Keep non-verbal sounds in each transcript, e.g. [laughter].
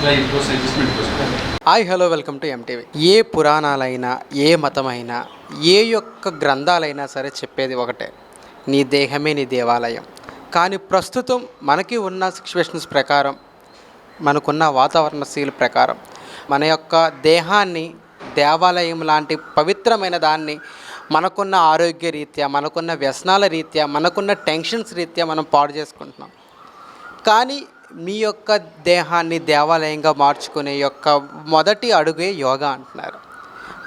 Hi hello welcome to MTV ఏ పురాణాలైనా ఏ మతమైనా ఏ యొక్క గ్రంథాలైనా సరే చెప్పేది ఒకటే. నీ దేహమే నీ దేవాలయం. కానీ ప్రస్తుతం మనకి ఉన్న సిచ్యువేషన్స్ ప్రకారం మనకున్న వాతావరణ శీల ప్రకారం మన యొక్క దేహాన్ని దేవాలయం లాంటి పవిత్రమైన దాన్ని మనకున్న ఆరోగ్య రీత్యా మనకున్న వ్యసనాల రీత్యా మనకున్న టెన్షన్స్ రీత్యా మనం పాడు చేసుకుంటున్నాం. కానీ మీ యొక్క దేహాన్ని దేవాలయంగా మార్చుకునే యొక్క మొదటి అడుగే యోగా అంటున్నారు.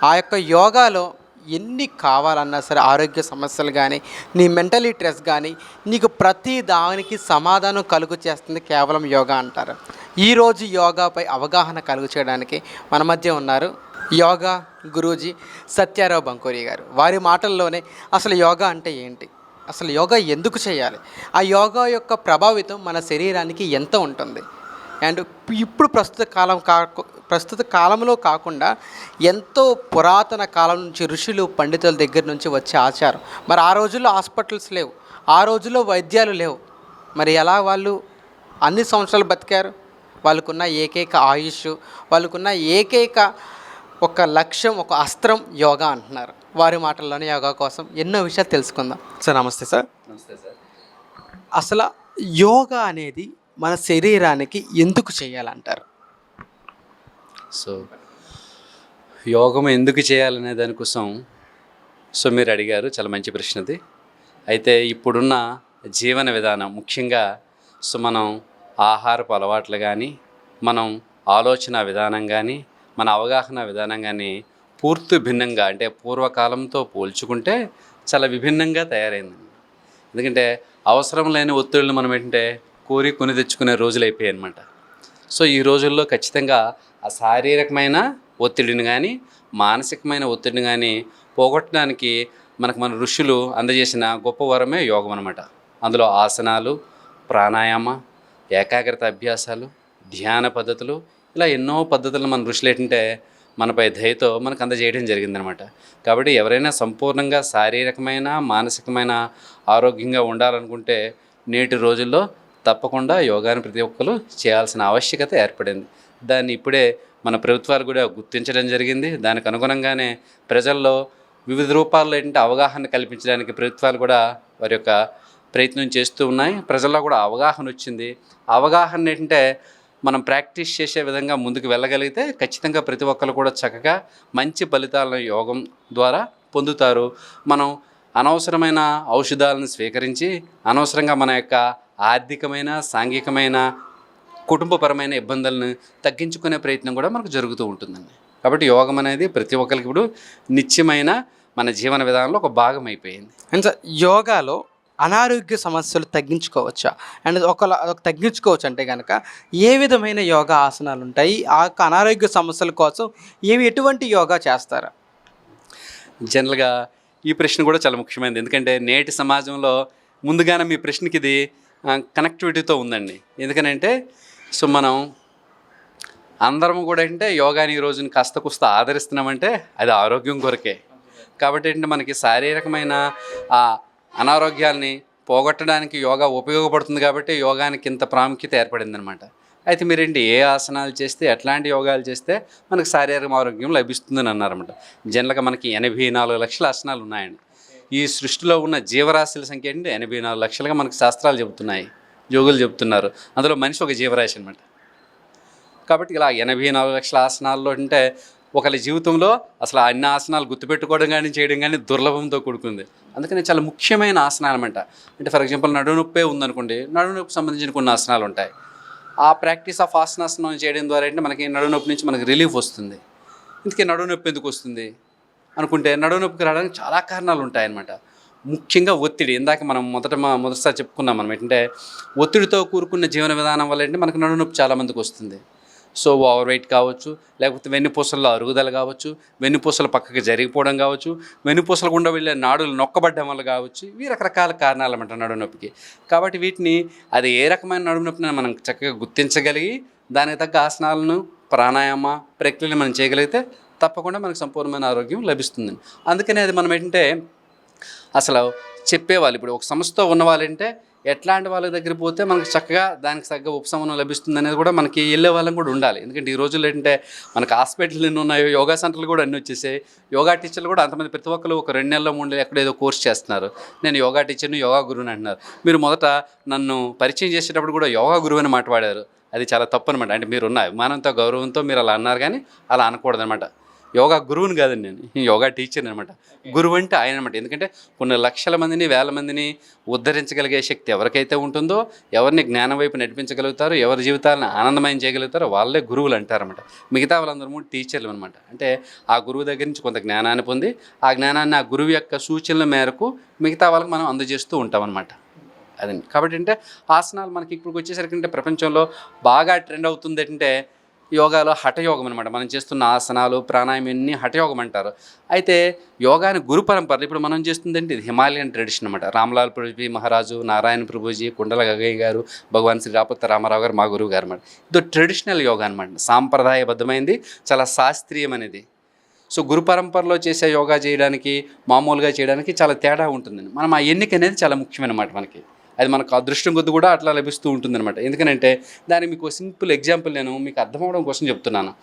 ఆ యొక్క యోగాలో ఎన్ని కావాలన్నా సరే ఆరోగ్య సమస్యలు కానీ నీ మెంటలీ స్ట్రెస్ కానీ నీకు ప్రతి దానికి సమాధానం కలుగు చేస్తుంది కేవలం యోగా అంటారు. ఈరోజు యోగాపై అవగాహన కలుగు చేయడానికి మన మధ్య ఉన్నారు యోగా గురూజీ సత్యారావు బంకోరి గారు. వారి మాటల్లోనే అసలు యోగా అంటే ఏంటి? అసలు యోగా ఎందుకు చేయాలి? ఆ యోగా యొక్క ప్రభావితం మన శరీరానికి ఎంత ఉంటుంది? అండ్ ఇప్పుడు ప్రస్తుత కాలం కాకు ప్రస్తుత కాలంలో కాకుండా ఎంతో పురాతన కాలం నుంచి ఋషులు పండితుల దగ్గర నుంచి వచ్చే ఆచారం. మరి ఆ రోజుల్లో హాస్పిటల్స్ లేవు. ఆ రోజుల్లో వైద్యాలు లేవు. మరి ఎలా వాళ్ళు అన్ని సంవత్సరాలు బతికారు? వాళ్ళకున్న ఏకైక ఆయుష్ వాళ్ళకున్న ఏకైక ఒక లక్ష్యం ఒక అస్త్రం యోగా అంటున్నారు. వారి మాటల్లోనే యోగా కోసం ఎన్నో విషయాలు తెలుసుకుందాం. సార్ నమస్తే సార్. నమస్తే సార్. అసలు యోగా అనేది మన శరీరానికి ఎందుకు చేయాలంటారు? సో యోగం ఎందుకు చేయాలనే దానికోసం సో మీరు అడిగారు చాలా మంచి ప్రశ్నది అయితే ఇప్పుడున్న జీవన విధానం ముఖ్యంగా సో మనం ఆహారపు అలవాట్లు కానీ మనం ఆలోచన విధానం కానీ మన అవగాహన విధానం కానీ పూర్తి భిన్నంగా అంటే పూర్వకాలంతో పోల్చుకుంటే చాలా విభిన్నంగా తయారైంది. ఎందుకంటే అవసరం లేని ఒత్తిళ్ళు మనం ఏంటంటే కోరి కొని తెచ్చుకునే రోజులు అయిపోయాయి అనమాట సో ఈ రోజుల్లో ఖచ్చితంగా ఆ శారీరకమైన ఒత్తిడిని కానీ మానసికమైన ఒత్తిడిని కానీ పోగొట్టడానికి మనకు మన ఋషులు అందజేసిన గొప్ప వరమే యోగం అనమాట అందులో ఆసనాలు ప్రాణాయామ ఏకాగ్రత అభ్యాసాలు ధ్యాన పద్ధతులు ఇలా ఎన్నో పద్ధతులు మన ఋషులు ఏంటంటే మనపై దయతో మనకు అందజేయడం జరిగిందనమాట. కాబట్టి ఎవరైనా సంపూర్ణంగా శారీరకమైన మానసికమైన ఆరోగ్యంగా ఉండాలనుకుంటే నేటి రోజుల్లో తప్పకుండా యోగాని ప్రతి ఒక్కరు చేయాల్సిన ఆవశ్యకత ఏర్పడింది. దాన్ని ఇప్పుడే మన ప్రభుత్వాలు కూడా గుర్తించడం జరిగింది. దానికి అనుగుణంగానే ప్రజల్లో వివిధ రూపాల్లో ఏంటంటే అవగాహన కల్పించడానికి ప్రభుత్వాలు కూడా వారి యొక్క ప్రయత్నం చేస్తూ ఉన్నాయి. ప్రజల్లో కూడా అవగాహన వచ్చింది. అవగాహన ఏంటంటే మనం ప్రాక్టీస్ చేసే విధంగా ముందుకు వెళ్ళగలిగితే ఖచ్చితంగా ప్రతి ఒక్కరు కూడా చక్కగా మంచి ఫలితాలను యోగం ద్వారా పొందుతారు. మనం అనవసరమైన ఔషధాలను స్వీకరించి అనవసరంగా మన యొక్క ఆర్థికమైన సాంఘికమైన కుటుంబపరమైన ఇబ్బందులను తగ్గించుకునే ప్రయత్నం కూడా మనకు జరుగుతూ ఉంటుందండి. కాబట్టి యోగం అనేది ప్రతి ఒక్కరికి ఇప్పుడు నిత్యమైన మన జీవన విధానంలో ఒక భాగం అయిపోయింది. అండ్ సార్ యోగాలో అనారోగ్య సమస్యలు తగ్గించుకోవచ్చా? అండ్ ఒక తగ్గించుకోవచ్చు అంటే కనుక ఏ విధమైన యోగా ఆసనాలు ఉంటాయి? ఆ యొక్క అనారోగ్య సమస్యల కోసం ఏవి ఎటువంటి యోగా చేస్తారు? జనరల్గా ఈ ప్రశ్న కూడా చాలా ముఖ్యమైనది. ఎందుకంటే నేటి సమాజంలో ముందుగానే మీ ప్రశ్నకి ఇది కనెక్టివిటీతో ఉందండి. ఎందుకనంటే సో మనం అందరం కూడా అంటే యోగాని ఈ రోజుని కాస్త కుస్త ఆదరిస్తున్నామంటే అది ఆరోగ్యం కొరకే. కాబట్టి ఏంటంటే మనకి శారీరకమైన అనారోగ్యాల్ని పోగొట్టడానికి యోగా ఉపయోగపడుతుంది కాబట్టి యోగానికి ఇంత ప్రాముఖ్యత ఏర్పడింది అనమాట అయితే మీరేంటి ఏ ఆసనాలు చేస్తే ఎట్లాంటి యోగాలు చేస్తే మనకు శారీరక ఆరోగ్యం లభిస్తుందని అన్నారన్నమాట. జనరల్గా మనకి ఎనభై నాలుగు లక్షల ఆసనాలు ఉన్నాయండి. ఈ సృష్టిలో ఉన్న జీవరాశుల సంఖ్య ఏంటి ఎనభై నాలుగు లక్షలుగా మనకు శాస్త్రాలు చెబుతున్నాయి యోగులు చెబుతున్నారు. అందులో మనిషి ఒక జీవరాశి అనమాట కాబట్టి ఇలా ఎనభై నాలుగు లక్షల ఆసనాల్లో అంటే ఒకరి జీవితంలో అసలు అన్ని ఆసనాలు గుర్తుపెట్టుకోవడం కానీ చేయడం కానీ దుర్లభంతో కూడుకుంది. అందుకని చాలా ముఖ్యమైన ఆసనాలు అనమాట అంటే ఫర్ ఎగ్జాంపుల్ నడునొప్పే ఉందనుకోండి నడునొప్పి సంబంధించిన కొన్ని ఆసనాలు ఉంటాయి. ఆ ప్రాక్టీస్ ఆఫ్ ఆసనాసనం చేయడం ద్వారా ఏంటంటే మనకి నడునొప్పి నుంచి మనకి రిలీఫ్ వస్తుంది. ఇందుకే నడునొప్పి ఎందుకు వస్తుంది? అనుకుంటే నడునొప్పికి రావడానికి చాలా కారణాలు ఉంటాయన్నమాట ముఖ్యంగా ఒత్తిడి. ఇందాక మనం మొదట మా మొదటిసారి చెప్పుకున్నాం మనం ఏంటంటే ఒత్తిడితో కూరుకున్న జీవన విధానం వల్ల ఏంటంటే మనకు నడునొప్పి చాలామందికి వస్తుంది. సో ఓవర్ వెయిట్ కావచ్చు లేకపోతే వెన్నుపూసల్లో అరుగుదల కావచ్చు వెన్నుపూసలు పక్కకి జరిగిపోవడం కావచ్చు వెన్నుపూసల గుండా వెళ్ళే నాడులు నొక్కబడ్డం వల్ల కావచ్చు ఇవి రకరకాల కారణాలు అంట నడుము నొప్పికి. కాబట్టి వీటిని అది ఏ రకమైన నడుము నొప్పిని మనం చక్కగా గుర్తించగలిగి దానికి తగ్గ ఆసనాలను ప్రాణాయామ ప్రక్రియలు మనం చేయగలిగితే తప్పకుండా మనకు సంపూర్ణమైన ఆరోగ్యం లభిస్తుంది. అందుకనే అది మనం ఏంటంటే అసలు చెప్పేవాళ్ళు ఇప్పుడు ఒక సంస్థ ఉన్న వాళ్ళంటే ఎట్లాంటి వాళ్ళ దగ్గర పోతే మనకు చక్కగా దానికి తగ్గ ఉపశమనం లభిస్తుంది అనేది కూడా మనకి వెళ్ళే వాళ్ళం కూడా ఉండాలి. ఎందుకంటే ఈ రోజుల్లో ఏంటంటే మనకు హాస్పిటల్ ఎన్ని ఉన్నాయో యోగా సెంటర్లు కూడా అన్నీ వచ్చేసాయి. యోగా టీచర్లు కూడా అంతమంది ప్రతి ఒక్కరు ఒక రెండు నెలల్లో మూడు నెలలు ఎక్కడ ఏదో కోర్స్ చేస్తున్నారు. నేను యోగా టీచర్ని యోగా గురువుని అంటున్నారు. మీరు మొదట నన్ను పరిచయం చేసేటప్పుడు కూడా యోగా గురువు అని మాట్లాడారు. అది చాలా తప్పు అనమాట అంటే మీరు ఉన్న అభిమానంతో గౌరవంతో మీరు అలా అన్నారు కానీ అలా అనకూడదు అనమాట యోగా గురువుని కాదండి నేను. యోగా టీచర్ అనమాట. గురువు అంటే ఆయన అనమాట. ఎందుకంటే కొన్ని లక్షల మందిని వేల మందిని ఉద్ధరించగలిగే శక్తి ఎవరికైతే ఉంటుందో ఎవరిని జ్ఞానం వైపు నడిపించగలుగుతారో ఎవరి జీవితాలను ఆనందమయం చేయగలుగుతారో వాళ్ళే గురువులు అంటారన్నమాట మిగతా వాళ్ళందరూ టీచర్లు అనమాట. అంటే ఆ గురువు దగ్గర నుంచి కొంత జ్ఞానాన్ని పొంది ఆ జ్ఞానాన్ని ఆ గురువు యొక్క సూచనల మేరకు మిగతా వాళ్ళకి మనం అందజేస్తూ ఉంటాం అనమాట. అదండి. కాబట్టి అంటే ఆసనాలు మనకి ఇప్పుడు వచ్చేసరికి అంటే ప్రపంచంలో బాగా ట్రెండ్ అవుతుంది అంటే యోగాలో హఠయోగం అనమాట మనం చేస్తున్న ఆసనాలు ప్రాణాయామం అన్ని హఠయోగం అంటారు. అయితే యోగాని గురు పరంపర ఇప్పుడు మనం చేస్తుందంటే ఇది హిమాలయన్ ట్రెడిషన్ అనమాట రామ్లాల్ ప్రభుజీ మహారాజు నారాయణ ప్రభుజీ కుండల గగయ్య గారు భగవాన్ శ్రీ రాపత్త రామారావు గారు మా గురువు గారు అనమాట ఇది ట్రెడిషనల్ యోగా అనమాట సాంప్రదాయబద్ధమైంది చాలా శాస్త్రీయమైనది సో గురు పరంపరలో చేసే యోగా చేయడానికి మామూలుగా చేయడానికి చాలా తేడా ఉంటుందండి. మనం ఆ ఎన్నిక అనేది చాలా ముఖ్యమైనమాట మనకి. అది మనకు అదృష్టం కొద్ది కూడా అట్లా లభిస్తూ ఉంటుందన్నమాట. ఎందుకంటే దానికి మీకు సింపుల్ ఎగ్జాంపుల్ నేను మీకు అర్థం అవడం కోసం చెప్తున్నాను.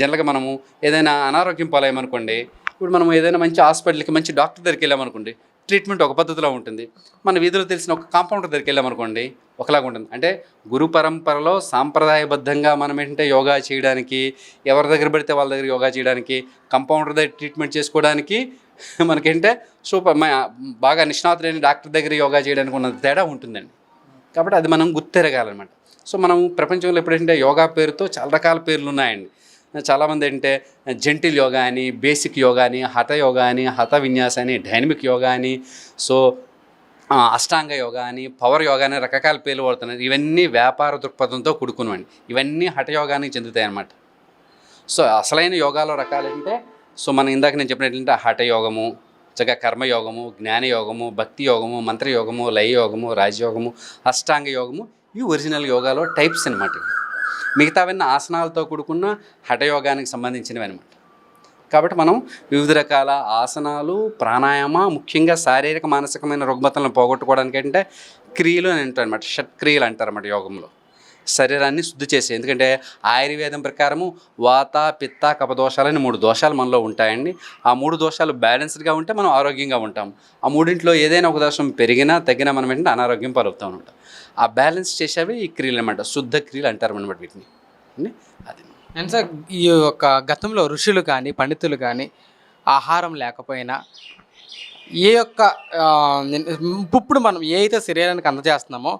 జనరల్గా మనము ఏదైనా అనారోగ్యం పాలయ్యామనుకోండి ఇప్పుడు మనం ఏదైనా మంచి హాస్పిటల్కి మంచి డాక్టర్ దగ్గరికి వెళ్ళామనుకోండి ట్రీట్మెంట్ ఒక పద్ధతిలో ఉంటుంది. మన వీధిలో తెలిసిన ఒక కాంపౌండర్ దగ్గరికి వెళ్ళామనుకోండి ఒకలాగా ఉంటుంది. అంటే గురు పరంపరలో సాంప్రదాయబద్ధంగా మనం ఏంటంటే యోగా చేయడానికి ఎవరి దగ్గర పడితే వాళ్ళ దగ్గర యోగా చేయడానికి కంపౌండర్ దగ్గర ట్రీట్మెంట్ చేసుకోవడానికి [laughs] మనకేంటే సూపర్ మా బాగా నిష్ణాతులైన డాక్టర్ దగ్గర యోగా చేయడానికి ఉన్న తేడా ఉంటుందండి. కాబట్టి అది మనం గుర్తెరగాలన్నమాట. సో మనం ప్రపంచంలో ఎప్పుడంటే యోగా పేరుతో చాలా రకాల పేర్లు ఉన్నాయండి. చాలామంది ఏంటంటే జెంటిల్ యోగా అని బేసిక్ యోగా అని హఠ యోగా అని హఠ విన్యాస అని డైనమిక్ యోగా అని సో అష్టాంగ యోగా అని పవర్ యోగా అని రకరకాల పేర్లు వాడుతున్నారు. ఇవన్నీ వ్యాపార దృక్పథంతో కూడుకున్నవండి. ఇవన్నీ హఠ యోగానికి చెందుతాయి అన్నమాట సో అసలైన యోగాలో రకాలు సో మనం ఇందాక నేను చెప్పినట్లంటే హఠయోగము చక్కగా కర్మయోగము జ్ఞానయోగము భక్తి యోగము మంత్రయోగము లయయోగము రాజయోగము అష్టాంగ యోగము ఇవి ఒరిజినల్ యోగాలో టైప్స్ అనమాట మిగతావన్నీ ఆసనాలతో కూడుకున్న హఠయోగానికి సంబంధించినవి అనమాట కాబట్టి మనం వివిధ రకాల ఆసనాలు ప్రాణాయామ ముఖ్యంగా శారీరక మానసికమైన రుగ్మతలను పోగొట్టుకోవడానికి అంటే క్రియలు అని అంటారు అనమాట షట్క్రియలు అంటారు అన్నమాట యోగంలో. శరీరాన్ని శుద్ధి చేసే. ఎందుకంటే ఆయుర్వేదం ప్రకారము వాత పిత్త కపదోషాలని మూడు దోషాలు మనలో ఉంటాయండి. ఆ మూడు దోషాలు బ్యాలెన్స్డ్గా ఉంటే మనం ఆరోగ్యంగా ఉంటాం. ఆ మూడింట్లో ఏదైనా ఒక దోషం పెరిగినా తగ్గినా మనం ఏంటంటే అనారోగ్యం పలుపుతూ ఉంటాం. ఆ బ్యాలెన్స్ చేసేవి ఈ క్రియలు అనమాట శుద్ధ క్రియలు అంటారు అనమాట వీటిని. అది. అండ్ సార్ ఈ యొక్క గతంలో ఋషులు కానీ పండితులు కానీ ఆహారం లేకపోయినా ఏ యొక్క ఇప్పుడు మనం ఏ అయితే శరీరానికి అందజేస్తున్నామో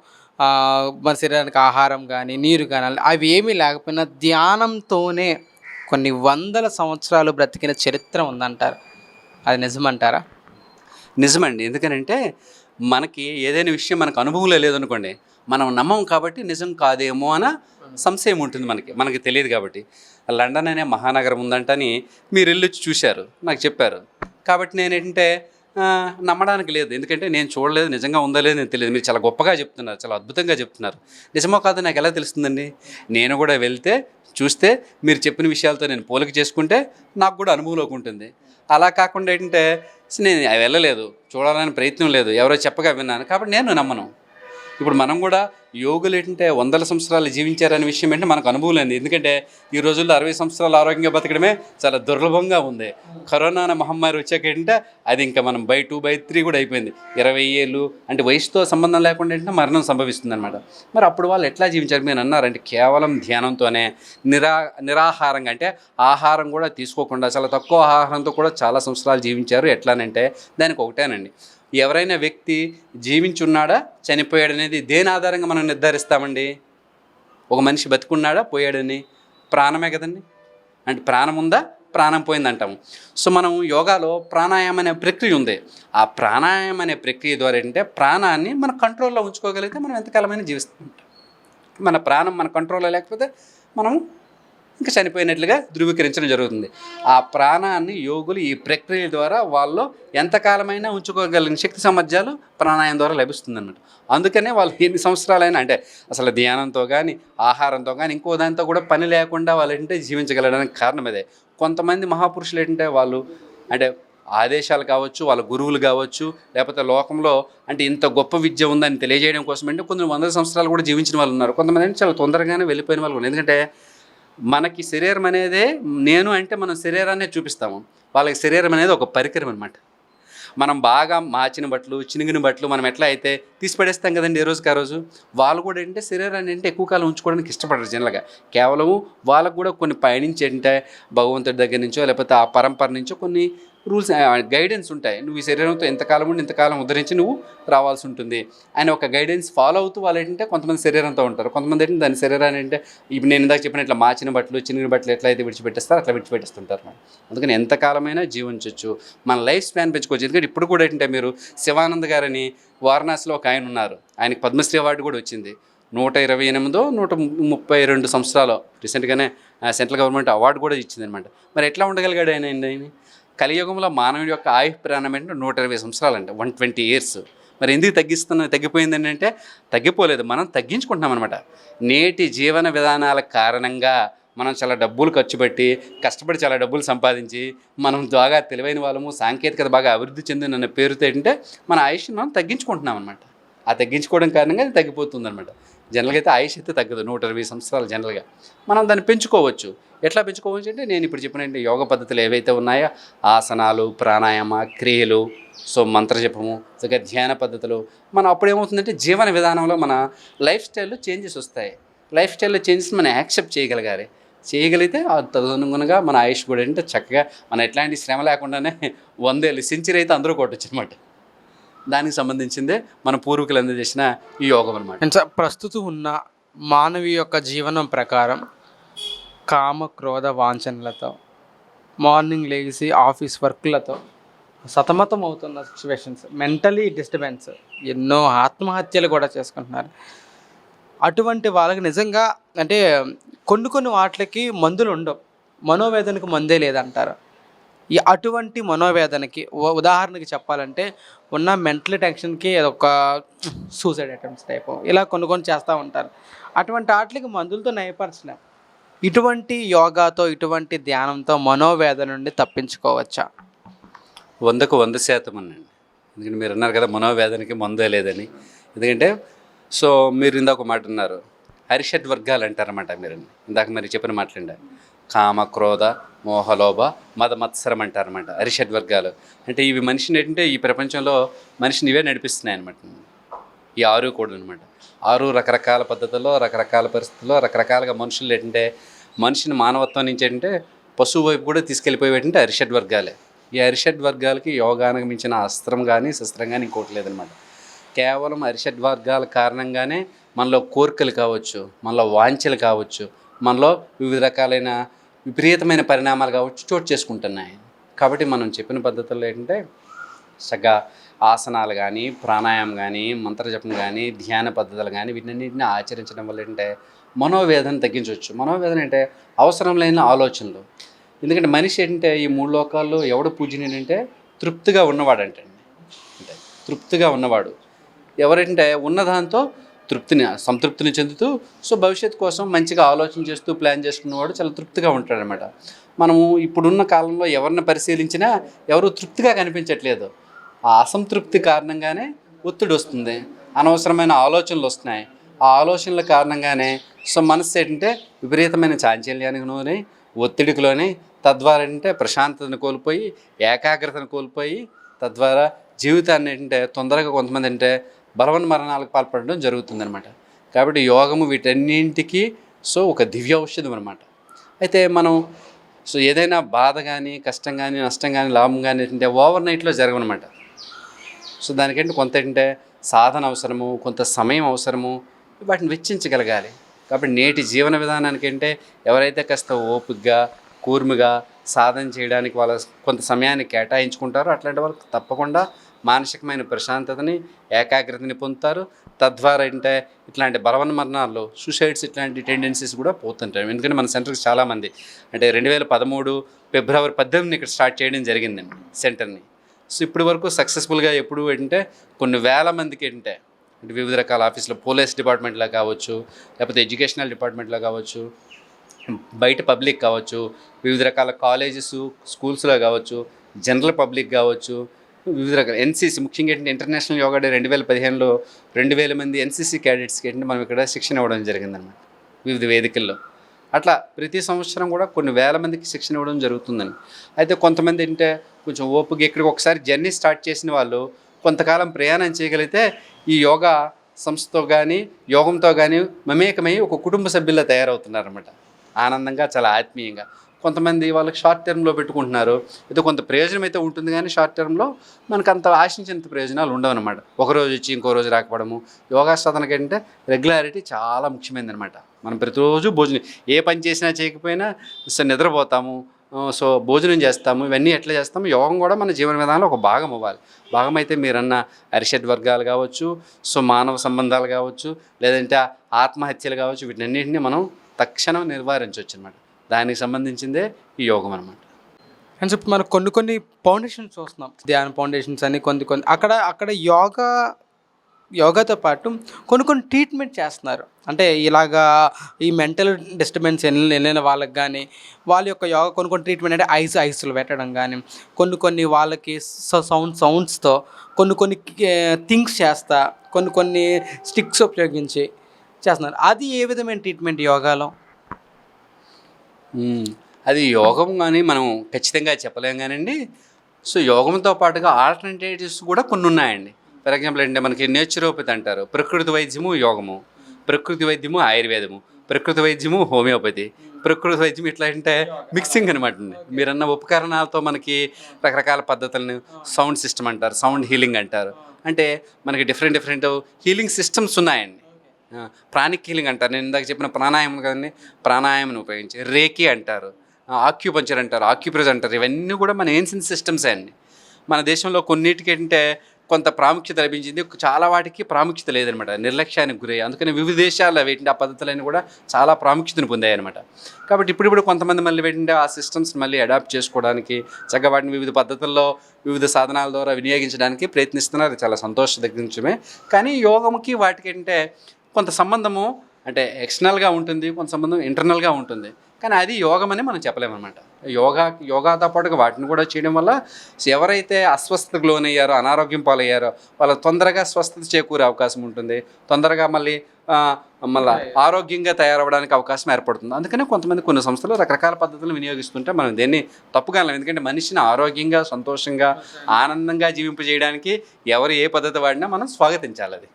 మన శరీరానికి ఆహారం కానీ నీరు కానీ అవి ఏమీ లేకపోయినా ధ్యానంతోనే కొన్ని వందల సంవత్సరాలు బ్రతికిన చరిత్ర ఉందంటారు. అది నిజమంటారా? నిజమండి. ఎందుకనంటే మనకి ఏదైనా విషయం మనకు అనుభవంలో లేదనుకోండి మనం నమ్మం కాబట్టి నిజం కాదేమో అన్న సంశయం ఉంటుంది మనకి. మనకి తెలియదు కాబట్టి. లండన్ అనే మహానగరం ఉందంటని మీరు వెళ్ళి వచ్చి చూశారు నాకు చెప్పారు. కాబట్టి నేను ఏంటంటే నమ్మడానికి లేదు. ఎందుకంటే నేను చూడలేదు నిజంగా ఉందో లేదు నేను తెలియదు. మీరు చాలా గొప్పగా చెప్తున్నారు చాలా అద్భుతంగా చెప్తున్నారు. నిజమో కాదు నాకు ఎలా తెలుస్తుందండి? నేను కూడా వెళ్తే చూస్తే మీరు చెప్పిన విషయాలతో నేను పోలిక చేసుకుంటే నాకు కూడా అనుభవంలోకి ఉంటుంది. అలా కాకుండా ఏంటంటే నేను వెళ్ళలేదు చూడాలని ప్రయత్నం లేదు. ఎవరో చెప్పగా విన్నాను. కాబట్టి నేను నమ్మను. ఇప్పుడు మనం కూడా యోగులు ఏంటంటే వందల సంవత్సరాలు జీవించారనే విషయం ఏంటంటే మనకు అనుభవం లేదు ఎందుకంటే ఈ రోజుల్లో అరవై సంవత్సరాలు ఆరోగ్యంగా బతకడమే చాలా దుర్లభంగా ఉంది. కరోనా అనే మహమ్మారి వచ్చాక ఏంటంటే అది ఇంకా మనం బై టూ బై త్రీ కూడా అయిపోయింది. ఇరవై ఏళ్ళు అంటే వయసుతో సంబంధం లేకుండా ఏంటంటే మరణం సంభవిస్తుంది అనమాట మరి అప్పుడు వాళ్ళు ఎట్లా జీవించారు? మీరు అన్నారంటే కేవలం ధ్యానంతోనే. నిరా నిరాహారంగా అంటే ఆహారం కూడా తీసుకోకుండా చాలా తక్కువ ఆహారంతో కూడా చాలా సంవత్సరాలు జీవించారు. ఎట్లానంటే దానికి ఒకటేనండి. ఎవరైనా వ్యక్తి జీవించున్నాడా చనిపోయాడనేది దేని ఆధారంగా మనం నిర్ధారిస్తామండి? ఒక మనిషి బతుకున్నాడా పోయాడని ప్రాణమే కదండి? అంటే ప్రాణం ఉందా? ప్రాణం పోయింది అంటాము సో మనం యోగాలో ప్రాణాయామం అనే ప్రక్రియ ఉంది. ఆ ప్రాణాయామం అనే ప్రక్రియ ద్వారా ఏంటంటే ప్రాణాన్ని మన కంట్రోల్లో ఉంచుకోగలిగితే మనం ఎంతకాలమైనా జీవిస్తుంటాం మన ప్రాణం మన కంట్రోల్లో లేకపోతే మనం ఇంకా చనిపోయినట్లుగా ధృవీకరించడం జరుగుతుంది. ఆ ప్రాణాన్ని యోగులు ఈ ప్రక్రియ ద్వారా వాళ్ళు ఎంతకాలమైనా ఉంచుకోగలిగిన శక్తి సామర్థ్యాలు ప్రాణాయామం ద్వారా లభిస్తుంది అన్నట్టు అందుకనే వాళ్ళు ఎన్ని సంవత్సరాలైనా అంటే అసలు ధ్యానంతో కానీ ఆహారంతో కానీ ఇంకో దాంతో కూడా పని లేకుండా వాళ్ళు ఏంటంటే జీవించగలడానికి కారణం అదే. కొంతమంది మహాపురుషులు ఏంటంటే వాళ్ళు అంటే ఆదేశాలు కావచ్చు వాళ్ళ గురువులు కావచ్చు లేకపోతే లోకంలో అంటే ఇంత గొప్ప విద్య ఉందని తెలియజేయడం కోసం అంటే కొన్ని వందల సంవత్సరాలు కూడా జీవించిన వాళ్ళు ఉన్నారు. కొంతమంది అంటే చాలా తొందరగానే వెళ్ళిపోయిన వాళ్ళు ఉన్నారు. ఎందుకంటే మనకి శరీరం అనేదే నేను అంటే మనం శరీరాన్ని చూపిస్తాము. వాళ్ళకి శరీరం అనేది ఒక పరికరం అనమాట మనం బాగా మార్చిన బట్టలు చినిగిన బట్టలు మనం ఎట్లా అయితే తీసి పడేస్తాం కదండి ఏ రోజుకి ఆ రోజు? వాళ్ళు కూడా ఏంటంటే శరీరాన్ని అంటే ఎక్కువ కాలం ఉంచుకోవడానికి ఇష్టపడరు జనరల్గా. కేవలం వాళ్ళకు కూడా కొన్ని పయనించి అంటే భగవంతుడి దగ్గర నుంచో లేకపోతే ఆ పరంపర నుంచో కొన్ని రూల్స్ గైడెన్స్ ఉంటాయి. నువ్వు ఈ శరీరంతో ఇంతకాలం ఉండి ఇంతకాలం ఉద్ధరించి నువ్వు రావాల్సి ఉంటుంది. ఆయన ఒక గైడెన్స్ ఫాలో అవుతూ వాళ్ళు ఏంటంటే కొంతమంది శరీరంతో ఉంటారు. కొంతమంది ఏంటంటే దాని శరీరాన్ని అంటే ఇప్పుడు నేను ఇందాక చెప్పిన ఇట్లా మార్చిన బట్టలు చిన్న బట్టలు ఎట్లా అయితే విడిచిపెట్టేస్తారు అట్లా విడిచిపెట్టేస్తుంటారు మనం అందుకని ఎంతకాలమైనా జీవించవచ్చు మన లైఫ్ స్పాన్ పెంచుకోవచ్చు. ఎందుకంటే ఇప్పుడు కూడా ఏంటంటే మీరు శివానంద్ గారని వారణాసిలో ఒక ఆయన ఉన్నారు. ఆయనకి పద్మశ్రీ అవార్డు కూడా వచ్చింది. నూట ఇరవై ఎనిమిదో నూట ముప్పై రెండు సంవత్సరాలు. రీసెంట్గానే సెంట్రల్ గవర్నమెంట్ అవార్డు కూడా ఇచ్చిందనమాట మరి ఎట్లా ఉండగలిగాడు ఆయన ఆయన కలియుగంలో మానవుడి యొక్క ఆయుష్ ప్రాణం ఏంటంటే నూట ఇరవై సంవత్సరాలు అంటే వన్ ట్వంటీ ఇయర్స్ మరి ఎందుకు తగ్గిస్తున్న తగ్గిపోయింది అంటే తగ్గిపోలేదు. మనం తగ్గించుకుంటున్నాం అనమాట నేటి జీవన విధానాల కారణంగా మనం చాలా డబ్బులు ఖర్చు పెట్టి కష్టపడి చాలా డబ్బులు సంపాదించి మనం బాగా తెలివైన వాళ్ళము సాంకేతికత బాగా అభివృద్ధి చెందిన పేరుతో ఏంటంటే మన ఆయుష్ని మనం తగ్గించుకుంటున్నాం అనమాట ఆ తగ్గించుకోవడం కారణంగా అది తగ్గిపోతుంది అనమాట జనరల్గా అయితే ఆయుష్ అయితే తగ్గదు నూట ఇరవై సంవత్సరాలు జనరల్గా. మనం దాన్ని పెంచుకోవచ్చు. ఎట్లా పెంచుకోవచ్చు అంటే నేను ఇప్పుడు చెప్పిన యోగ పద్ధతులు ఏవైతే ఉన్నాయో ఆసనాలు ప్రాణాయామ క్రియలు సో మంత్రజపము ఇంకా ధ్యాన పద్ధతులు మనం అప్పుడు ఏమవుతుందంటే జీవన విధానంలో మన లైఫ్ స్టైల్లో చేంజెస్ వస్తాయి. లైఫ్ స్టైల్లో చేంజెస్ మనం యాక్సెప్ట్ చేయగలగాలి. చేయగలిగితే తదనుగుణంగా మన ఆయుష్ కూడా అంటే చక్కగా మన ఎట్లాంటి శ్రమ లేకుండానే వందేళ్ళు సెంచరీ అయితే అందరూ కొట్టచ్చు అనమాట దానికి సంబంధించిందే మన పూర్వీకులు అందజేసిన ఈ యోగం అనమాట ప్రస్తుతం ఉన్న మానవి యొక్క జీవనం ప్రకారం కామ క్రోధ వాంఛనలతో మార్నింగ్ లేచి ఆఫీస్ వర్క్లతో సతమతం అవుతున్న సిచ్యువేషన్స్ మెంటలీ డిస్టర్బెన్స్ ఎన్నో ఆత్మహత్యలు కూడా చేసుకుంటున్నారు. అటువంటి వాళ్ళకి నిజంగా అంటే కొన్ని కొన్ని వాటికి మందులు ఉండవు. మనోవేదనకు మందే లేదంటారు. ఈ అటువంటి మనోవేదనకి ఉ- ఉదాహరణకి చెప్పాలంటే ఉన్న మెంటల్ టెన్షన్కి ఒక సూసైడ్ అటెంప్ట్స్ టైప్ ఇలా కొన్ని కొన్ని చేస్తూ ఉంటారు. అటువంటి వాటికి మందులతో నయపరచలేం ఇటువంటి యోగాతో ఇటువంటి ధ్యానంతో మనోవేదన నుండి తప్పించుకోవచ్చా? వందకు వంద శాతం అనండి. ఎందుకంటే మీరు అన్నారు కదా మనోవేదనకి మందే లేదని. ఎందుకంటే సో మీరు ఇందాక మాట అన్నారు హరిషడ్ వర్గాలు అంటారన్నమాట మీరు. ఇందాక మరి చెప్పిన మాట్లాడ కామ క్రోధ మోహలోభ మద మత్సరం అంటారన్నమాట హరిషడ్ వర్గాలు. అంటే ఇవి మనిషిని ఏంటంటే ఈ ప్రపంచంలో మనిషిని ఇవే నడిపిస్తున్నాయి అనమాట ఈ ఆరు కూడా అనమాట ఆరు రకరకాల పద్ధతుల్లో రకరకాల పరిస్థితుల్లో రకరకాలుగా మనుషులు ఏంటంటే మనిషిని మానవత్వం నుంచి ఏంటంటే పశువు వైపు కూడా తీసుకెళ్ళిపోయి ఏంటంటే అరిషడ్ వర్గాలే. ఈ అరిషడ్ వర్గాలకి యోగానికి మించిన అస్త్రం కానీ శస్త్రం కానీ ఇంకోటి లేదనమాట కేవలం అరిషడ్ వర్గాల కారణంగానే మనలో కోరికలు కావచ్చు మనలో వాంఛలు కావచ్చు మనలో వివిధ రకాలైన విపరీతమైన పరిణామాలు కావచ్చు చోటు చేసుకుంటున్నాయి. కాబట్టి మనం చెప్పిన పద్ధతుల్లో ఏంటంటే చక్కగా ఆసనాలు కానీ ప్రాణాయామం కానీ మంత్రజపం కానీ ధ్యాన పద్ధతులు కానీ వీటన్నిటిని ఆచరించడం వల్ల ఏంటంటే మనోవేదన తగ్గించవచ్చు. మనోవేదన అంటే అవసరం లేని ఆలోచనలు. ఎందుకంటే మనిషి ఏంటంటే ఈ మూడు లోకాల్లో ఎవడు పూజనీయంటే తృప్తిగా ఉన్నవాడంటే అంటే తృప్తిగా ఉన్నవాడు. ఎవరంటే ఉన్నదాంతో తృప్తిని సంతృప్తిని చెందుతూ సో భవిష్యత్తు కోసం మంచిగా ఆలోచన చేస్తూ ప్లాన్ చేసుకున్నవాడు చాలా తృప్తిగా ఉంటాడనమాట. మనము ఇప్పుడున్న కాలంలో ఎవరిని పరిశీలించినా ఎవరు తృప్తిగా కనిపించట్లేదు. ఆ అసంతృప్తి కారణంగానే ఒత్తిడి వస్తుంది. అనవసరమైన ఆలోచనలు వస్తున్నాయి. ఆ ఆలోచనల కారణంగానే సో మనసు ఏంటంటే విపరీతమైన చాంచల్యానికి నూనె ఒత్తిడికిలోని తద్వారా ఏంటంటే ప్రశాంతతను కోల్పోయి ఏకాగ్రతను కోల్పోయి తద్వారా జీవితాన్ని ఏంటంటే తొందరగా కొంతమంది అంటే బలవన్ మరణాలకు పాల్పడడం జరుగుతుందనమాట కాబట్టి యోగము వీటన్నింటికి సో ఒక దివ్య ఔషధం అనమాట అయితే మనం సో ఏదైనా బాధ కానీ కష్టం కానీ నష్టం కానీ లాభం కానీ ఏంటంటే ఓవర్ నైట్లో జరగనమాట సో దానికంటే కొంత ఏంటంటే సాధన అవసరము కొంత సమయం అవసరము వాటిని వెచ్చించగలగాలి. కాబట్టి నేటి జీవన విధానానికి అంటే ఎవరైతే కాస్త ఓపికగా కూర్మిగా సాధన చేయడానికి వాళ్ళ కొంత సమయాన్ని కేటాయించుకుంటారో అట్లాంటి వాళ్ళకి తప్పకుండా మానసికమైన ప్రశాంతతని ఏకాగ్రతని పొందుతారు. తద్వారా అంటే ఇట్లాంటి బలవన్ మరణాలు సూసైడ్స్ ఇట్లాంటి టెండెన్సీస్ కూడా పోతుంటాయి. ఎందుకంటే మన సెంటర్కి చాలామంది అంటే రెండు వేల పదమూడు ఫిబ్రవరి పద్దెనిమిది ఇక్కడ స్టార్ట్ చేయడం జరిగిందండి సెంటర్ని. సో ఇప్పటి వరకు సక్సెస్ఫుల్గా ఎప్పుడు ఏంటంటే కొన్ని వేల మందికి ఏంటంటే అంటే వివిధ రకాల ఆఫీసులో పోలీస్ డిపార్ట్మెంట్లో కావచ్చు లేకపోతే ఎడ్యుకేషనల్ డిపార్ట్మెంట్లో కావచ్చు బయట పబ్లిక్ కావచ్చు వివిధ రకాల కాలేజెస్ స్కూల్స్లో కావచ్చు జనరల్ పబ్లిక్ కావచ్చు వివిధ రకాల ఎన్సీసీ ముఖ్యంగా ఏంటంటే ఇంటర్నేషనల్ యోగా డే రెండు వేల పదిహేనులో రెండు వేల మంది ఎన్సీసీ క్యాడెట్స్కి ఏంటంటే మనం ఇక్కడ శిక్షణ ఇవ్వడం జరిగిందనమాట వివిధ వేదికల్లో. అట్లా ప్రతి సంవత్సరం కూడా కొన్ని వేల మందికి శిక్షణ ఇవ్వడం జరుగుతుందని అయితే కొంతమంది ఏంటంటే కొంచెం ఓపిక ఇక్కడికి ఒకసారి జర్నీ స్టార్ట్ చేసిన వాళ్ళు కొంతకాలం ప్రయాణం చేయగలిగితే ఈ యోగా సంస్థతో కానీ యోగంతో కానీ మమేకమై ఒక కుటుంబ సభ్యుల్లో తయారవుతున్నారనమాట ఆనందంగా చాలా ఆత్మీయంగా. కొంతమంది వాళ్ళకి షార్ట్ టర్మ్లో పెట్టుకుంటున్నారు. ఏదో కొంత ప్రయోజనం అయితే ఉంటుంది కానీ షార్ట్ టర్మ్లో మనకు అంత ఆశించినంత ప్రయోజనాలు ఉండవు అనమాట ఒక రోజు వచ్చి ఇంకో రోజు రాకపోవడము. యోగా సాధనకి రెగ్యులారిటీ చాలా ముఖ్యమైనది అనమాట మనం ప్రతిరోజు భోజనం ఏ పని చేసినా చేయకపోయినా సో నిద్రపోతాము సో భోజనం చేస్తాము ఇవన్నీ ఎట్లా చేస్తాము? యోగం కూడా మన జీవన విధానంలో ఒక భాగం అవ్వాలి. భాగం అయితే మీరన్న అరిషడ్ వర్గాలు కావచ్చు సో మానవ సంబంధాలు కావచ్చు లేదంటే ఆత్మహత్యలు కావచ్చు వీటన్నిటిని మనం తక్షణం నివారించవచ్చు అనమాట దానికి సంబంధించిందే ఈ యోగం అనమాట అని చెప్పి మనం కొన్ని కొన్ని ఫౌండేషన్స్ చూస్తున్నాం. ధ్యాన ఫౌండేషన్స్ అని కొన్ని కొన్ని అక్కడ అక్కడ యోగా యోగాతో పాటు కొన్ని కొన్ని ట్రీట్మెంట్ చేస్తున్నారు. అంటే ఇలాగా ఈ మెంటల్ డిస్టర్బెన్స్ వెళ్ళిన వాళ్ళకి కానీ వాళ్ళ యొక్క యోగా కొన్ని కొన్ని ట్రీట్మెంట్ అంటే ఐస్ ఐస్లు పెట్టడం కానీ కొన్ని కొన్ని వాళ్ళకి సౌండ్ సౌండ్స్తో కొన్ని కొన్ని థింగ్స్ చేస్తా కొన్ని కొన్ని స్టిక్స్ ఉపయోగించి చేస్తున్నారు. అది ఏ విధమైన ట్రీట్మెంట్ యోగాలో? అది యోగం కానీ మనం ఖచ్చితంగా చెప్పలేం కానండి సో యోగంతో పాటుగా ఆల్టర్నేటివ్స్ కూడా కొన్ని ఉన్నాయండి ఫర్ ఎగ్జాంపుల్ అంటే మనకి నేచురోపతి అంటారు. ప్రకృతి వైద్యము యోగము. ప్రకృతి వైద్యము ఆయుర్వేదము. ప్రకృతి వైద్యము హోమియోపతి. ప్రకృతి వైద్యం ఇట్లా అంటే మిక్సింగ్ అనమాట అండి. మీరన్న ఉపకరణాలతో మనకి రకరకాల పద్ధతులను సౌండ్ సిస్టమ్ అంటారు సౌండ్ హీలింగ్ అంటారు. అంటే మనకి డిఫరెంట్ డిఫరెంట్ హీలింగ్ సిస్టమ్స్ ఉన్నాయండి. ప్రాణిక్ హీలింగ్ అంటారు. నేను ఇందాక చెప్పిన ప్రాణాయామం కదండి. ప్రాణాయామం ఉపయోగించి రేకి అంటారు. ఆక్యుపంచర్ అంటారు ఆక్యుప్రెజర్ అంటారు. ఇవన్నీ కూడా మన ఏన్సిన్ సిస్టమ్సే అండి. మన దేశంలో కొన్నిటికి అంటే కొంత ప్రాముఖ్యత లభించింది. చాలా వాటికి ప్రాముఖ్యత లేదనమాట. నిర్లక్ష్యానికి గురయ్యాయి అందుకని వివిధ దేశాల్లో వేటింటి ఆ పద్ధతులన్నీ కూడా చాలా ప్రాముఖ్యతను పొందాయి అనమాట కాబట్టి ఇప్పుడు ఇప్పుడు కొంతమంది మళ్ళీ వేటింటే ఆ సిస్టమ్స్ మళ్ళీ అడాప్ట్ చేసుకోవడానికి చక్కగా వాటిని వివిధ పద్ధతుల్లో వివిధ సాధనాల ద్వారా వినియోగించడానికి ప్రయత్నిస్తున్నారు. చాలా సంతోషదగించమే కానీ యోగముకి వాటికి అంటే కొంత సంబంధము అంటే ఎక్స్టర్నల్గా ఉంటుంది కొంత సంబంధం ఇంటర్నల్గా ఉంటుంది. కానీ అది యోగం అని మనం చెప్పలేమన్నమాట యోగా యోగాతో పాటుగా వాటిని కూడా చేయడం వల్ల ఎవరైతే అస్వస్థతకు లోనయ్యారో అనారోగ్యం పాలయ్యారో వాళ్ళకి తొందరగా స్వస్థత చేకూరే అవకాశం ఉంటుంది. తొందరగా మళ్ళీ మళ్ళీ ఆరోగ్యంగా తయారవడానికి అవకాశం ఏర్పడుతుంది. అందుకనే కొంతమంది కొన్ని సంస్థలు రకరకాల పద్ధతులను వినియోగిస్తుంటే మనం దేన్ని తప్పుగా ఎందుకంటే మనిషిని ఆరోగ్యంగా సంతోషంగా ఆనందంగా జీవింపజేయడానికి ఎవరు ఏ పద్ధతి వాడినా మనం స్వాగతించాలి అది.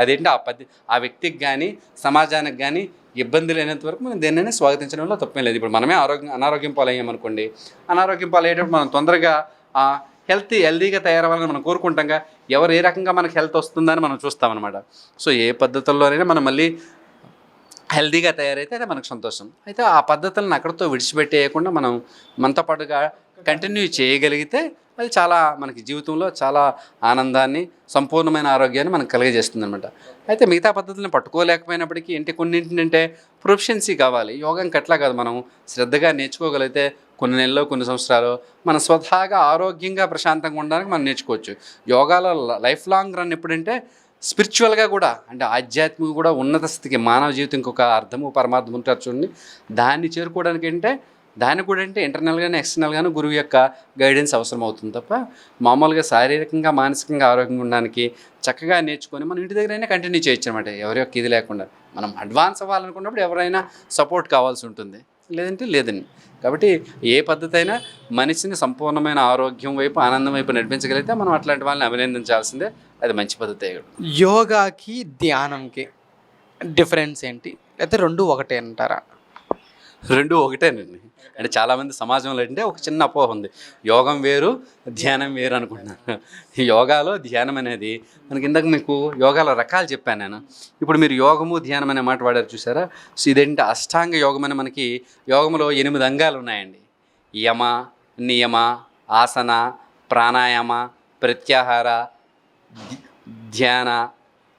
అదేంటి? ఆ పద్ధతి ఆ వ్యక్తికి కానీ సమాజానికి కానీ ఇబ్బంది లేనంత వరకు మనం దేన్నైనా స్వాగతించడంలో తప్పేం లేదు. ఇప్పుడు మనమే ఆరోగ్యం అనారోగ్యం పాలయ్యామనుకోండి అనారోగ్యం పాలయ్యేటప్పుడు మనం తొందరగా హెల్తీ హెల్తీగా తయారవ్వాలని మనం కోరుకుంటాంగా ఎవరు ఏ రకంగా మనకి హెల్త్ వస్తుందని మనం చూస్తామన్నమాట. సో ఏ పద్ధతుల్లోనైనా మనం మళ్ళీ హెల్తీగా తయారైతే అది మనకు సంతోషం. అయితే ఆ పద్ధతులను అక్కడితో విడిచిపెట్టేయకుండా మనం మనతో పాటుగా కంటిన్యూ చేయగలిగితే అది చాలా మనకి జీవితంలో చాలా ఆనందాన్ని సంపూర్ణమైన ఆరోగ్యాన్ని మనకు కలిగజేస్తుంది అనమాట అయితే మిగతా పద్ధతులను పట్టుకోలేకపోయినప్పటికీ ఏంటి కొన్నింటినంటే ప్రొఫిషియన్సీ కావాలి. యోగానికి అట్లా కాదు మనం శ్రద్ధగా నేర్చుకోగలిగితే కొన్ని నెలలు కొన్ని సంవత్సరాలు మన స్వతహాగా ఆరోగ్యంగా ప్రశాంతంగా ఉండడానికి మనం నేర్చుకోవచ్చు. యోగాలో లైఫ్ లాంగ్ రన్ ఎప్పుడంటే స్పిరిచువల్గా కూడా అంటే ఆధ్యాత్మిక కూడా ఉన్నత స్థితికి మానవ జీవితంకి ఒక అర్థము పరమార్థం ఉంటారు చూడండి. దాన్ని చేరుకోవడానికి అంటే దానికి కూడా అంటే ఇంటర్నల్గానే ఎక్స్టర్నల్గాను గురువు యొక్క గైడెన్స్ అవసరం అవుతుంది తప్ప మామూలుగా శారీరకంగా మానసికంగా ఆరోగ్యంగా ఉండడానికి చక్కగా నేర్చుకొని మనం ఇంటి దగ్గరైనా కంటిన్యూ చేయొచ్చు అనమాట ఎవరి యొక్క ఇది లేకుండా. మనం అడ్వాన్స్ అవ్వాలనుకున్నప్పుడు ఎవరైనా సపోర్ట్ కావాల్సి ఉంటుంది. లేదంటే లేదండి. కాబట్టి ఏ పద్ధతి అయినా మనిషిని సంపూర్ణమైన ఆరోగ్యం వైపు ఆనందం వైపు నడిపించగలిగితే మనం అట్లాంటి వాళ్ళని అభినందించాల్సిందే. అది మంచి పద్ధతి యోగాకి ధ్యానంకి డిఫరెన్స్ ఏంటి? లేకపోతే రెండు ఒకటే అంటారా? రెండు ఒకటేనండి. అంటే చాలామంది సమాజంలో అంటే ఒక చిన్న అపోహ ఉంది. యోగం వేరు ధ్యానం వేరు అనుకుంటున్నారు. యోగాలో ధ్యానం అనేది మనకి ఇందాక మీకు యోగాలో రకాలు చెప్పాను నేను. ఇప్పుడు మీరు యోగము ధ్యానం అనే మాట వాడారు చూసారా? సో ఇదేంటి? అష్టాంగ యోగం అని మనకి యోగంలో ఎనిమిది అంగాలు ఉన్నాయండి. యమ నియమ ఆసన ప్రాణాయామ ప్రత్యాహార ధ్యాన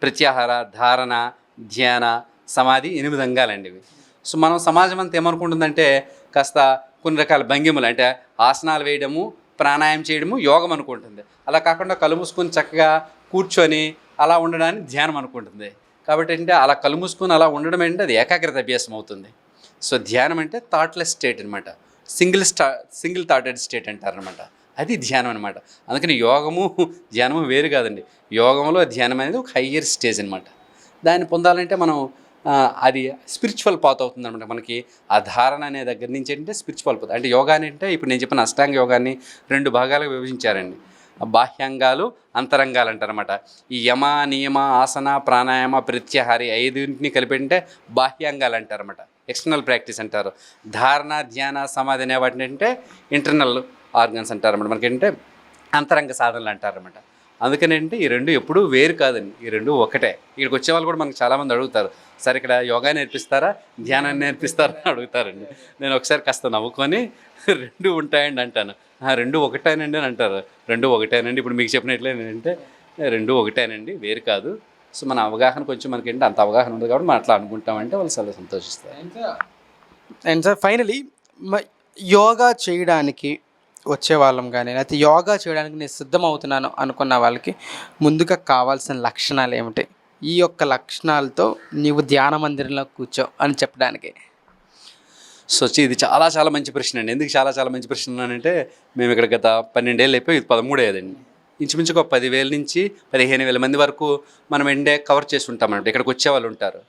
ప్రత్యాహార ధారణ ధ్యాన సమాధి ఎనిమిది అంగాలండి ఇవి. సో మనం సమాజం అంతా ఏమనుకుంటుందంటే కాస్త కొన్ని రకాల భంగిమలు అంటే ఆసనాలు వేయడము ప్రాణాయామం చేయడము యోగం అనుకుంటుంది. అలా కాకుండా కళ్ళు చక్కగా కూర్చొని అలా ఉండడాన్ని ధ్యానం అనుకుంటుంది. కాబట్టి అంటే అలా కళ్ళు అలా ఉండడం ఏంటంటే అది ఏకాగ్రత అభ్యాసం అవుతుంది. సో ధ్యానం అంటే థాట్లెస్ స్టేట్ అనమాట సింగిల్ స్టా సింగిల్ థాటెడ్ స్టేట్ అంటారనమాట అది ధ్యానం అనమాట అందుకని యోగము ధ్యానము వేరు కాదండి. యోగంలో ధ్యానం అనేది ఒక హయ్యర్ స్టేజ్ అనమాట దాన్ని పొందాలంటే మనం అది స్పిరిచువల్ పాత్ అవుతుంది అనమాట మనకి ఆ ధారణ అనే దగ్గర నుంచి ఏంటంటే స్పిరిచువల్ పాత్ అంటే యోగా అంటే ఇప్పుడు నేను చెప్పిన అష్టాంగ యోగాన్ని రెండు భాగాలుగా విభజించారండి. బాహ్యాంగాలు అంతరంగాలు అంటారనమాట ఈ యమ నియమ ఆసన ప్రాణాయామ ప్రత్యాహారి ఐదుంటిని కలిపింటే బాహ్యాంగాలు అంటారన్నమాట. ఎక్స్టర్నల్ ప్రాక్టీస్ అంటారు. ధారణ ధ్యాన సమాధి అనే వాటిని అంటే ఇంటర్నల్ ఆర్గన్స్ అంటారన్నమాట. మనకేంటంటే అంతరంగ సాధనలు అంటారన్నమాట. అందుకనేంటే ఈ రెండు ఎప్పుడూ వేరు కాదండి. ఈ రెండు ఒకటే. ఇక్కడికి వచ్చే వాళ్ళు కూడా మనకు చాలామంది అడుగుతారు సార్ ఇక్కడ యోగా నేర్పిస్తారా? ధ్యానాన్ని నేర్పిస్తారా? అని అడుగుతారండి. నేను ఒకసారి కాస్త నవ్వుకొని రెండు ఉంటాయండి అంటాను. "ఆ, రెండు ఒకటేనండి అని అంటారు. రెండు ఒకటేనండి ఇప్పుడు మీకు చెప్పినట్లే ఏంటంటే రెండు ఒకటేనండి వేరు కాదు. సో మన అవగాహన కొంచెం మనకి ఏంటి అంత అవగాహన ఉంది కాబట్టి మనం అట్లా అనుకుంటామంటే వాళ్ళు చాలా సంతోషిస్తారు. అండ్ సార్ ఫైనలీ యోగా చేయడానికి వచ్చే వాళ్ళం కానీ అయితే యోగా చేయడానికి నేను సిద్ధం అవుతున్నాను అనుకున్న వాళ్ళకి ముందుగా కావాల్సిన లక్షణాలు ఏమిటి? ఈ యొక్క లక్షణాలతో నీవు ధ్యాన మందిరంలో కూర్చో అని చెప్పడానికి. సో ఇది చాలా చాలా మంచి ప్రశ్న అండి. ఎందుకు చాలా చాలా మంచి ప్రశ్న అంటే మేము ఇక్కడ గత పన్నెండేళ్ళు అయిపోయి ఇది పదమూడేదండి ఇంచుమించుగా ఒక పదివేల నుంచి పదిహేను వేల మంది వరకు మనం ఎండే కవర్ చేసి ఉంటామన్నమాట ఇక్కడికి వచ్చే వాళ్ళు ఉంటారు.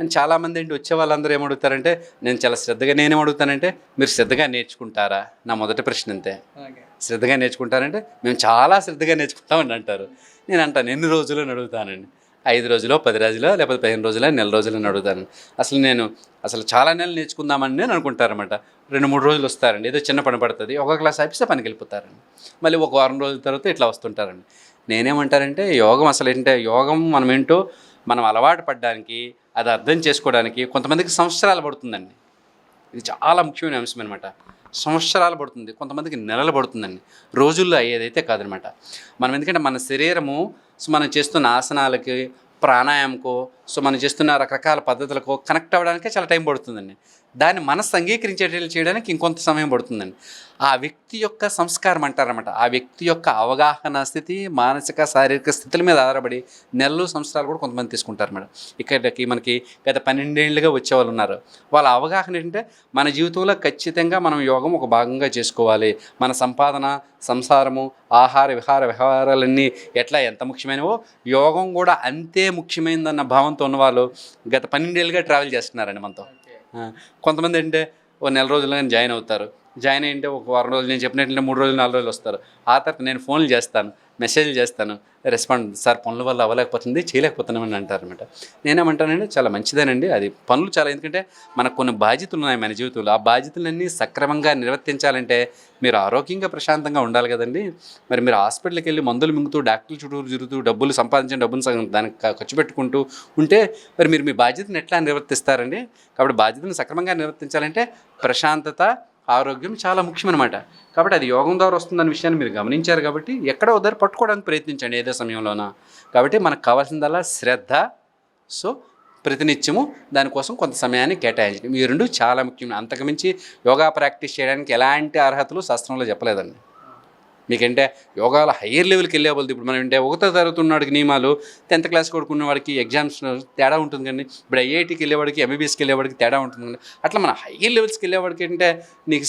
అండ్ చాలామంది ఏంటి వచ్చే వాళ్ళందరూ ఏమడుగుతారంటే నేను చాలా శ్రద్ధగా నేనేం అడుగుతానంటే మీరు శ్రద్ధగా నేర్చుకుంటారా? నా మొదటి ప్రశ్న అంతే. శ్రద్ధగా నేర్చుకుంటారంటే మేము చాలా శ్రద్ధగా నేర్చుకుంటామని అంటారు. నేను అంటాను ఎన్ని రోజులు అడుగుతానండి? ఐదు రోజులో పది రోజులో లేకపోతే పదిహేను రోజులో నెల రోజులు అని అడుగుతాను. అసలు నేను అసలు చాలా నెలలు నేర్చుకుందామని నేను అనుకుంటారన్నమాట. రెండు మూడు రోజులు వస్తారండి ఏదో చిన్న పని పడుతుంది ఒక క్లాస్ అయిపోతే పనికి వెళ్ళిపోతారండి. మళ్ళీ ఒక వారం రోజుల తర్వాత ఇట్లా వస్తుంటారండి. నేనేమంటారంటే యోగం అసలు ఏంటంటే యోగం మనం ఏంటో మనం అలవాటు పడడానికి అది అర్థం చేసుకోవడానికి కొంతమందికి సంవత్సరాలు పడుతుందండి. ఇది చాలా ముఖ్యమైన అంశం అనమాట సంవత్సరాలు పడుతుంది కొంతమందికి నెలలు పడుతుందండి. రోజుల్లో అయ్యేదైతే కాదనమాట మనం ఎందుకంటే మన శరీరము సో మనం చేస్తున్న ఆసనాలకి ప్రాణాయామకో సో మనం చేస్తున్న రకరకాల పద్ధతులకు కనెక్ట్ అవ్వడానికే చాలా టైం పడుతుందండి. దాన్ని మనసు అంగీకరించేటట్లు చేయడానికి ఇంకొంత సమయం పడుతుందండి. ఆ వ్యక్తి యొక్క సంస్కారం అంటారన్నమాట. ఆ వ్యక్తి యొక్క అవగాహన స్థితి మానసిక శారీరక స్థితుల మీద ఆధారపడి నెలలు సంవత్సరాలు కూడా కొంతమంది తీసుకుంటారు మేడం ఇక్కడికి మనకి గత పన్నెండేళ్ళుగా వచ్చేవాళ్ళు ఉన్నారు. వాళ్ళ అవగాహన ఏంటంటే మన జీవితంలో ఖచ్చితంగా మనం యోగం ఒక భాగంగా చేసుకోవాలి. మన సంపాదన సంసారము ఆహార విహార వ్యవహారాలన్నీ ఎట్లా ఎంత ముఖ్యమైనవో యోగం కూడా అంతే ముఖ్యమైనదన్న భావంతో ఉన్నవాళ్ళు గత పన్నెండేళ్ళుగా ట్రావెల్ చేస్తున్నారండి మనతో. కొంతమంది అంటే ఓ నెల రోజులు కానీ జాయిన్ అవుతారు. జాయిన్ అయ్యింటే ఒక వారం రోజులు నేను చెప్పినట్లే మూడు రోజులు నాలుగు రోజులు వస్తారు. ఆ తర్వాత నేను ఫోన్లు చేస్తాను మెసేజ్లు చేస్తాను రెస్పాండ్ సార్ పనుల వల్ల అవ్వలేకపోతుంది చేయలేకపోతున్నామని అంటారనమాట నేనేమంటానండి చాలా మంచిదేనండి. అది పనులు చాలా ఎందుకంటే మనకు కొన్ని బాధ్యతలు ఉన్నాయి మన జీవితంలో. ఆ బాధ్యతలన్నీ సక్రమంగా నిర్వర్తించాలంటే మీరు ఆరోగ్యంగా ప్రశాంతంగా ఉండాలి కదండి. మరి మీరు హాస్పిటల్కి వెళ్ళి మందులు మింగుతూ డాక్టర్లు చుట్టూరు తిరుగుతూ డబ్బులు సంపాదించిన డబ్బులు సగం దానికి ఖర్చు పెట్టుకుంటూ ఉంటే మరి మీరు మీ బాధ్యతను ఎట్లా నిర్వర్తిస్తారండి? కాబట్టి బాధ్యతను సక్రమంగా నిర్వర్తించాలంటే ప్రశాంతత ఆరోగ్యం చాలా ముఖ్యమన్నమాట. కాబట్టి అది యోగం ద్వారా వస్తుందన్న విషయాన్ని మీరు గమనించారు కాబట్టి ఎక్కడ వద్దరు పట్టుకోవడానికి ప్రయత్నించండి ఏదో సమయంలోన. కాబట్టి మనకు కావాల్సిందల్లా శ్రద్ధ సో ప్రతినిత్యము దానికోసం కొంత సమయాన్ని కేటాయించడం. ఈ రెండు చాలా ముఖ్యం అంతకుమించి యోగా ప్రాక్టీస్ చేయడానికి ఎలాంటి అర్హతలు శాస్త్రంలో చెప్పలేదండి. మీకంటే యోగాల హయ్యర్ లెవెల్కి వెళ్ళే వాళ్ళు ఇప్పుడు మనం అంటే ఒకటో తరగతి ఉన్నవాడికి నియమాలు టెన్త్ క్లాస్ కొడుకున్న వాడికి ఎగ్జామ్స్ తేడా ఉంటుంది కానీ ఇప్పుడు ఐఐటికి వెళ్ళేవాడికి ఎంబీబీఎస్కి వెళ్ళేవాడికి తేడా ఉంటుంది కానీ అట్లా మన హయ్యర్ లెవెల్స్కి వెళ్ళేవాడికి అంటే నీకు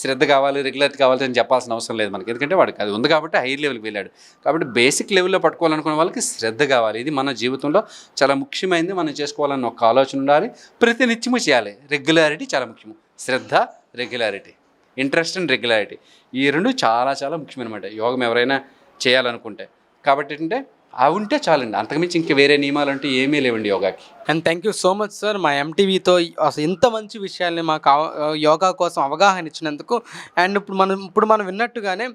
శ్రద్ధ కావాలి రెగ్యులర్ కావాలి అని చెప్పాల్సిన అవసరం లేదు మనకి. ఎందుకంటే వాడికి అది ఉంది కాబట్టి హైయర్ లెవెల్కి వెళ్ళాడు. కాబట్టి బేసిక్ లెవెల్లో పట్టుకోవాలనుకునే వాళ్ళకి శ్రద్ధ కావాలి. ఇది మన జీవితంలో చాలా ముఖ్యమైనది. మనం చేసుకోవాలని ఒక ఆలోచన ఉండాలి. ప్రతినిత్యము చేయాలి. రెగ్యులారిటీ చాలా ముఖ్యము. శ్రద్ధ రెగ్యులారిటీ. Interest and regularity. ఈ రెండు చాలా చాలా ముఖ్యమన్నమాట యోగం ఎవరైనా చేయాలనుకుంటే. కాబట్టి ఏంటంటే అవి ఉంటే చాలండి. అంతకుమించి ఇంకా వేరే నియమాలు అంటే ఏమీ లేవండి యోగాకి. And thank you so much sir మా ఎంటీవీతో అసలు ఇంత మంచి విషయాల్ని మాకు యోగా కోసం అవగాహన ఇచ్చినందుకు. అండ్ ఇప్పుడు మనం ఇప్పుడు మనం విన్నట్టుగానే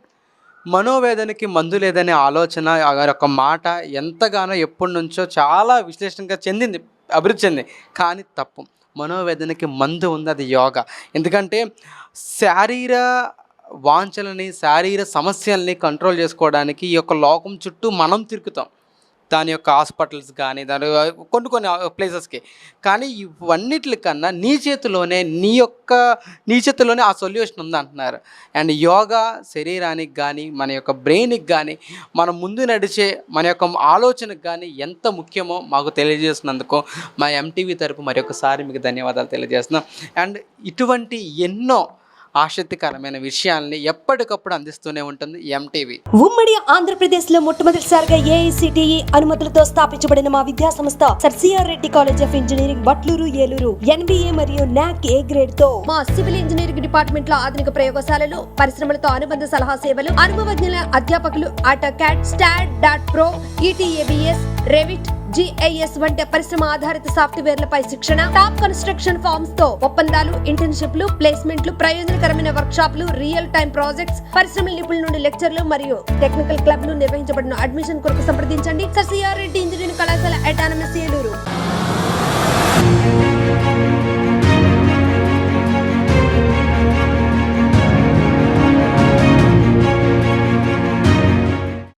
మనోవేదనకి మందు లేదనే ఆలోచన యొక్క మాట ఎంతగానో ఎప్పటి నుంచో చాలా విశ్లేషణగా చెందింది అభివృద్ధి చెందింది. కానీ తప్పు. మనోవేదనకి మందు ఉంది అది యోగా. ఎందుకంటే శారీర వాంఛలని శారీర సమస్యల్ని కంట్రోల్ చేసుకోవడానికి ఈ యొక్క లోకం చుట్టూ మనం తిరుగుతాం. దాని యొక్క హాస్పిటల్స్ కానీ దాని కొన్ని కొన్ని ప్లేసెస్కి. కానీ ఇవన్నిటికన్నా నీ చేతిలోనే నీ యొక్క నీ చేతిలోనే ఆ సొల్యూషన్ ఉంది అంటున్నారు అండ్ యోగా శరీరానికి కానీ మన యొక్క బ్రెయిన్కి కానీ మనం ముందు నడిచే మన యొక్క ఆలోచనకు కానీ ఎంత ముఖ్యమో మాకు తెలియజేసినందుకు మా ఎంటీవీ తరపు మరొకసారి మీకు ధన్యవాదాలు తెలియజేస్తున్నాం. అండ్ ఇటువంటి ఎన్నో ఆసక్తికరమైన విషయాల్ని ఎప్పటికప్పుడు అందిస్తూనే ఉంటుంది ఎంటీవీ ఉమ్మడి ఆంధ్రప్రదేశ్లో మొట్టమొదటిసారిగా ఏఐసిటిఈ అనుమతులతో స్థాపించబడిన మా విద్యా సంస్థ sir CR Reddy college of engineering Batluru Eluru NBA మరియు నాక్ ఏ గ్రేడ్తో మా సివిల్ ఇంజనీరింగ్ డిపార్ట్మెంట్లో ఆధునిక ప్రయోగశాలలు పరిశ్రమలతో అనుబంధ సలహా సేవలు అనుభవజ్ఞుల అధ్యాపకులు AutoCAD STAAD dot pro ETABS Revit GIS వంటి పరిశ్రమ ఆధారిత సాఫ్ట్వేర్లపై శిక్షణ టాప్ కన్స్ట్రక్షన్ ఫార్మ్స్తో ఒప్పందాలు ఇంటర్న్షిప్లు ప్లేస్మెంట్లు ప్రయోజనకరమైన వర్క్ షాప్లు రియల్ టైం ప్రాజెక్ట్స్ పరిశ్రమల నిపుణుల నుండి లెక్చర్లు మరియు టెక్నికల్ క్లబ్లు నిర్వహించబడిన అడ్మిషన్ కొరకు సంప్రదించండి. సర్ సిఆర్ రెడ్డి ఇంజనీరింగ్ కళాశాల అటానమస్ ఏలూరు.